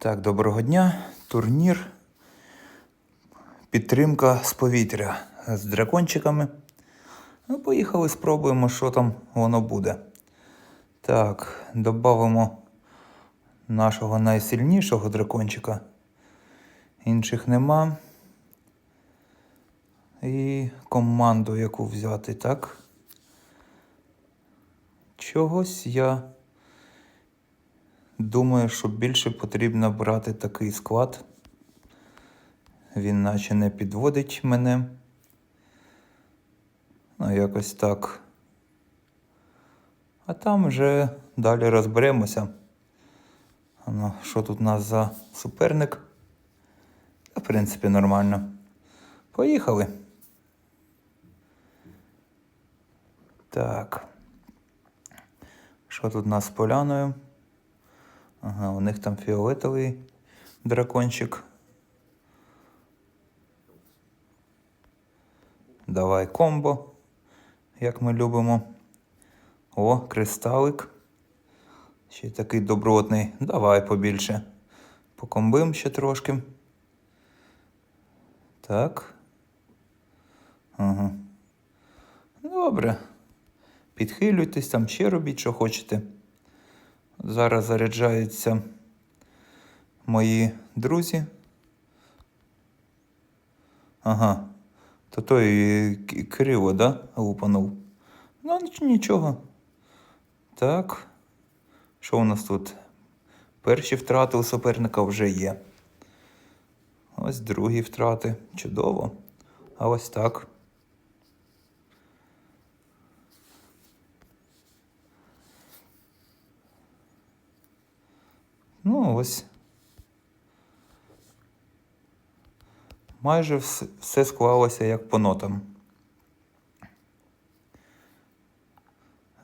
Так, доброго дня. Турнір. Підтримка з повітря з дракончиками. Ну, поїхали, спробуємо, що там воно буде. Так, додамо нашого найсильнішого дракончика. Інших нема. І команду яку взяти, так? Чогось я думаю, що більше потрібно брати такий склад. Він наче не підводить мене. Ну, якось так. А там вже далі розберемося. Ну, що тут у нас за суперник? В принципі, нормально. Поїхали. Так. Що тут у нас з поляною? Ага, у них там фіолетовий дракончик. Давай комбо, як ми любимо. О, кристалик. Ще такий добротний. Давай побільше. Покомбим ще трошки. Так. Ага. Добре. Підхилюйтесь, там ще робіть, що хочете. Зараз заряджаються мої друзі. Ага. То той к- криво, да? Лупанув. Ну, нічого. Так. Що у нас тут? Перші втрати у суперника вже є. Ось другі втрати. Чудово. А ось так. Ну, ось. Майже все склалося як по нотам.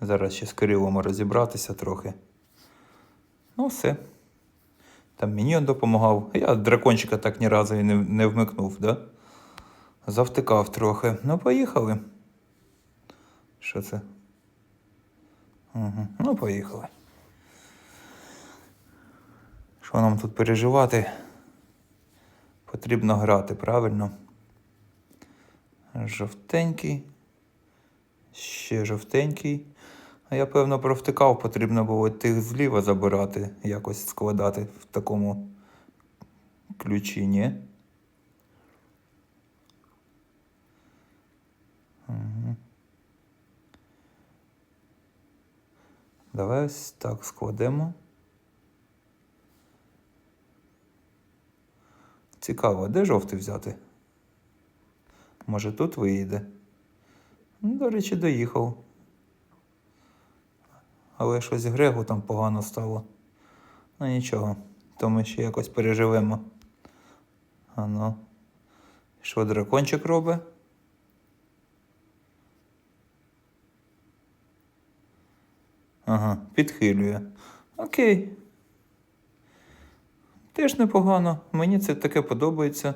Зараз ще з Кирилом розібратися трохи. Ну, все. Там міньйон допомагав. Я дракончика так ні разу і не, не вмикнув, да? Завтикав трохи. Ну, поїхали. Що це? Угу. Ну, поїхали. Що нам тут переживати? Потрібно грати, правильно? Жовтенький. Ще жовтенький. А я, певно, провтикав, потрібно було тих зліва забирати, якось складати в такому ключі, ні? Давай ось так складемо. Цікаво, де жовтий взяти? Може тут виїде? До речі, доїхав. Але щось Грегу там погано стало. Ну нічого, то ми ще якось переживемо. А ну. Що дракончик робить? Ага, підхилює. Окей. Теж непогано. Мені це таке подобається.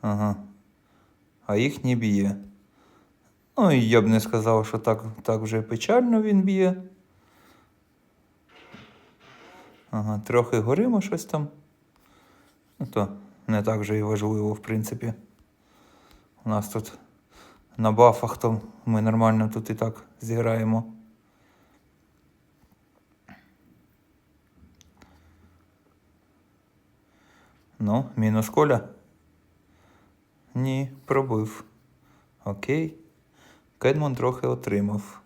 Ага. А їх не б'є. Ну, і я б не сказав, що так, так вже печально він б'є. Ага, трохи горимо щось там. Ну, то не так вже і важливо, в принципі. У нас тут на бафах, то ми нормально тут і так зіграємо. Ну, мінус коля? Ні, пробив. Окей. Кедмон трохи отримав.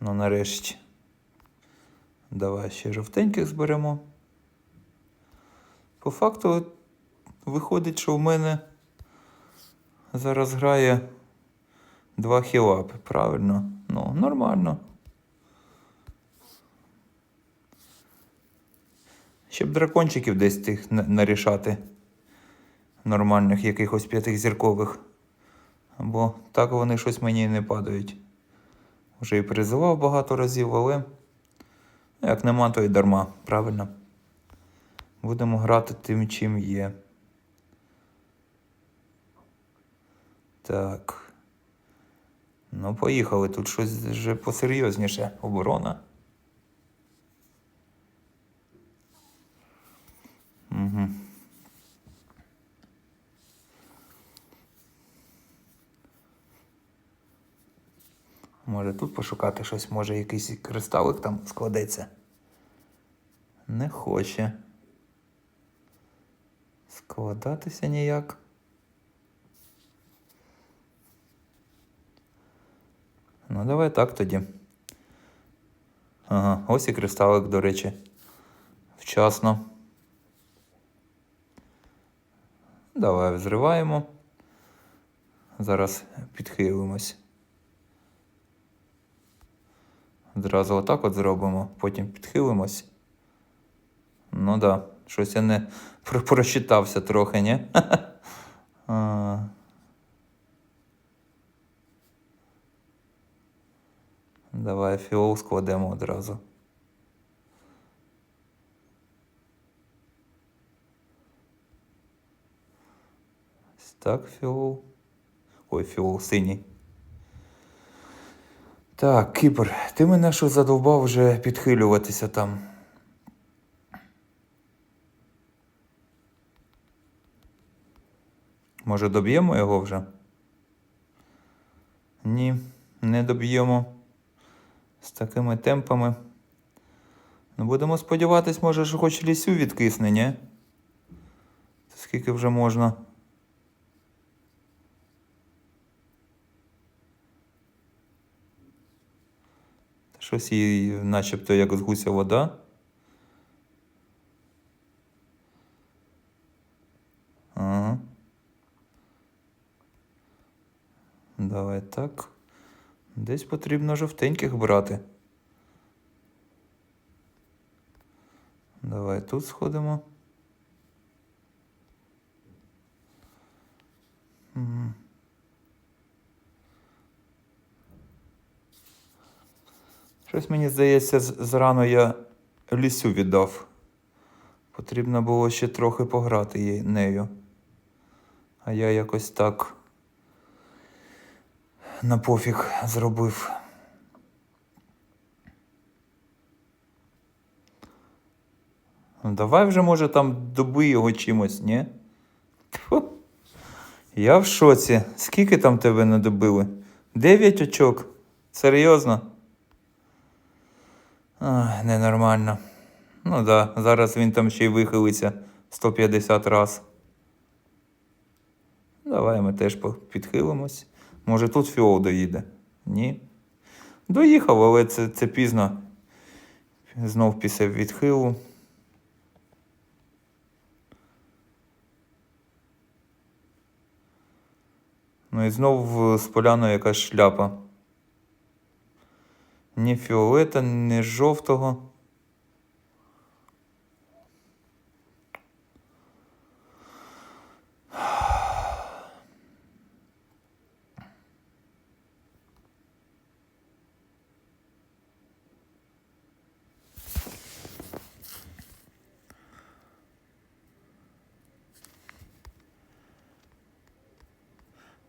Ну, нарешті. Давай ще жовтеньких зберемо. По факту виходить, що в мене зараз грає два хілапи, правильно? Ну, нормально. Щоб дракончиків десь тих нарішати. Нормальних якихось п'ятизіркових. Бо так вони щось мені не падають. Вже і призивав багато разів, але як нема, то й дарма, правильно? Будемо грати тим, чим є. Так. Ну, поїхали. Тут щось вже посерйозніше. Оборона. Угу. Може тут пошукати щось, може якийсь кристалик там складеться. Не хоче. Складатися ніяк. Ну, давай так тоді. Ага, ось і кристалик, до речі. Вчасно. Давай взриваємо. Зараз підхилимось. Зразу отак от зробимо, потім підхилимось. Ну да, щось я не про- просчитався трохи, ні? Давай фіол складемо одразу. Ось Так, фіол. Ой, фіол синій. Так, Кіпр, ти мене що задовбав вже підхилюватися там. Може, доб'ємо його вже? Ні, не доб'ємо. З такими темпами. Ну, будемо сподіватись, може, що хоч лісю відкисне, ні? Скільки вже можна? Щось їй начебто як з гуся вода. Ага. Давай так. Десь потрібно жовтеньких брати. Давай тут сходимо. Щось мені здається, зрано я лісю віддав. Потрібно було ще трохи пограти їй- нею. А я якось так на пофіг зробив. Ну, давай вже, може, там доби його чимось, ні? Тьфу. Я в шоці. Скільки там тебе не добили? Дев'ять очок. Серйозно? Ненормально. Ну да, зараз він там ще й вихилиться 150 раз. Давай ми теж підхилимось. Може тут фіол доїде? Ні. Доїхав, але це, це пізно. Знов після відхилу. Ну і знов з поляною якась шляпа. Ні фіолета, ні жовтого.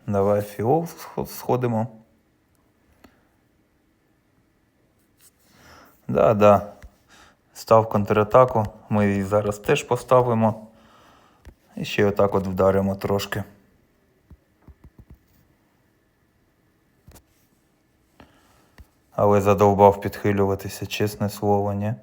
Давай фіол сходимо. Да, да. Став контратаку. Ми її зараз теж поставимо. І ще отак от вдаримо трошки. Але задовбав підхилюватися, чесне слово, ні?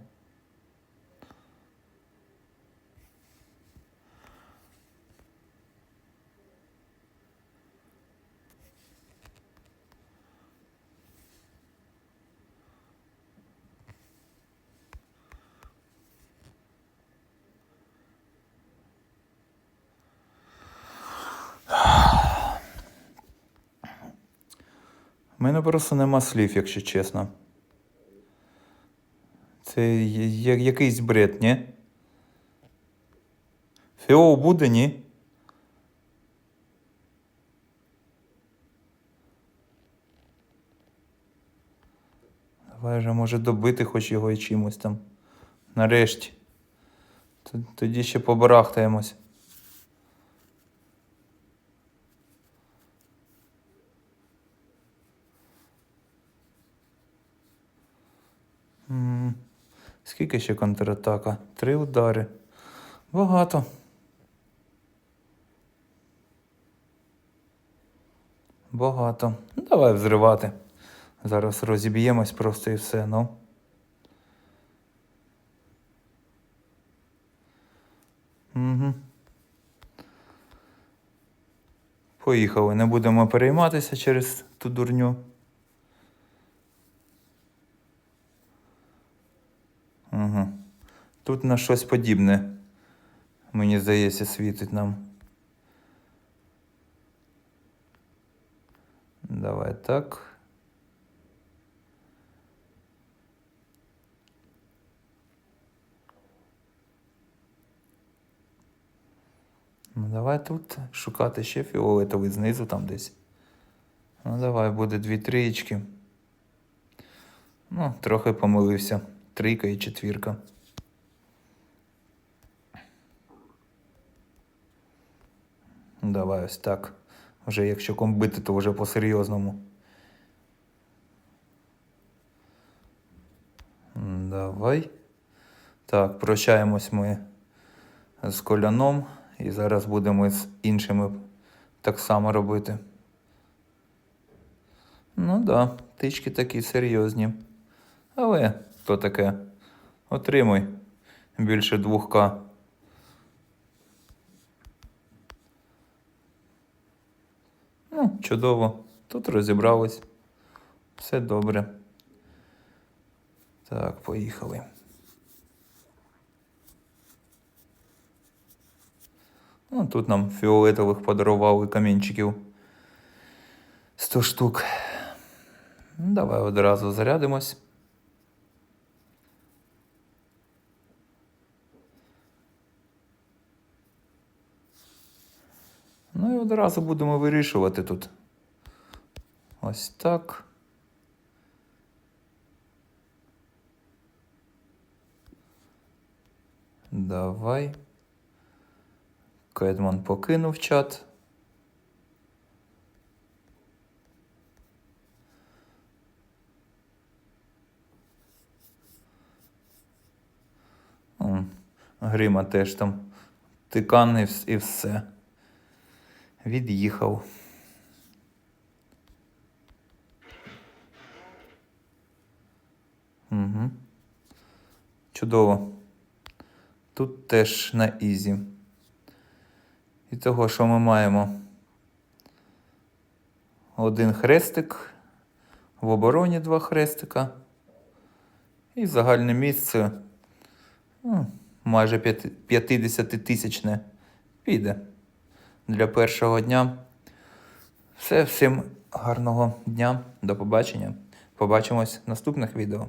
Мене просто нема слів, якщо чесно. Це якийсь бред, ні? Фіол буде, ні? Давай же, може, добити хоч його і чимось там. Нарешті. Тоді ще побарахтаємось. Скільки ще контратака? Три удари. Багато. Багато. Ну, давай взривати. Зараз розіб'ємось просто і все, ну. Угу. Поїхали. Не будемо перейматися через ту дурню. Угу. Тут на щось подібне, мені здається, світить нам. Давай так. Ну, давай тут шукати ще фіолетовий знизу там десь. Ну, давай, буде дві трієчки. Ну, трохи помилився. Трійка і четвірка. Давай ось так. Вже якщо комбити, то вже по-серйозному. Давай. Так, прощаємось ми з коляном і зараз будемо з іншими так само робити. Ну да, тички такі серйозні. Але то таке. Отримуй більше 2К. Чудово. Тут розібрались. Все добре. Так, поїхали. Ну, тут нам фіолетових подарували камінчиків 100 штук. Давай одразу зарядимось. Ну і одразу будемо вирішувати тут. Ось так. Давай. Кедман покинув чат. Грима теж там тикан і все. Від'їхав. Угу. Чудово. Тут теж на ізі. І того, що ми маємо один хрестик, в обороні два хрестика. І загальне місце ну, майже 50 тисячне піде для першого дня. Все, всім гарного дня, до побачення. Побачимось в наступних відео.